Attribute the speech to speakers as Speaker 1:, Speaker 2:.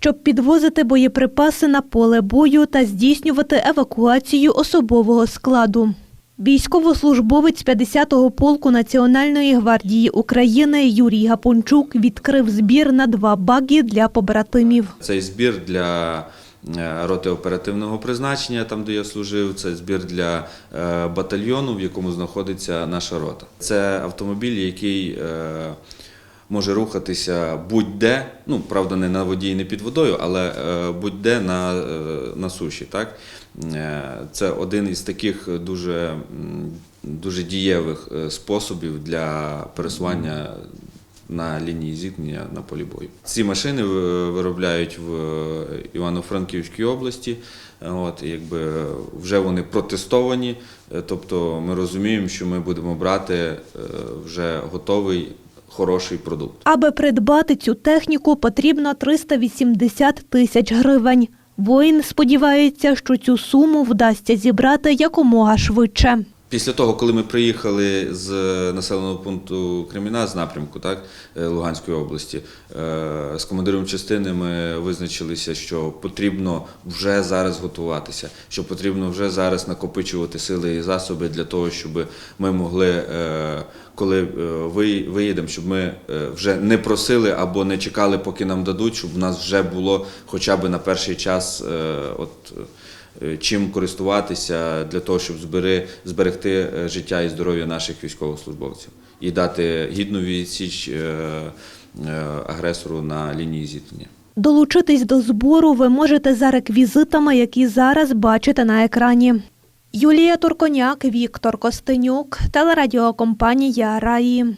Speaker 1: щоб підвозити боєприпаси на поле бою та здійснювати евакуацію особового складу. Військовослужбовець 50-го полку Національної гвардії України Юрій Гапончук відкрив збір на два баги для побратимів.
Speaker 2: Цей збір для е, роти оперативного призначення, там де я служив, це збір для е, батальйону, в якому знаходиться наша рота. Це автомобіль, який е, може рухатися будь-де, ну правда, не на воді і не під водою, але е, будь-де на, е, на суші. Так? Е, Це один із таких дуже, дуже дієвих способів для пересування на лінії зіткнення на полі бою. Ці машини виробляють в Івано-Франківській області. От, якби вже вони протестовані, тобто ми розуміємо, що ми будемо брати вже готовий хороший продукт.
Speaker 1: Аби придбати цю техніку, потрібно 380 тисяч гривень. Воїн сподівається, що цю суму вдасться зібрати якомога швидше.
Speaker 2: Після того, коли ми приїхали з населеного пункту Креміна з напрямку так, е, Луганської області, е, з командиром частини ми визначилися, що потрібно вже зараз готуватися, що потрібно вже зараз накопичувати сили і засоби для того, щоб ми могли, е, коли е, ви- виїдемо, щоб ми е, вже не просили або не чекали, поки нам дадуть, щоб в нас вже було хоча б на перший час е, от, е, чим користуватися для того, щоб зберегти е, життя і здоров'я наших військовослужбовців і дати гідну відсіч е, е, агресору на лінії зіткнення.
Speaker 1: Долучитись до збору ви можете за реквізитами, які зараз бачите на екрані. Юлія Турконяк, Віктор Костенюк, телерадіокомпанія Раї.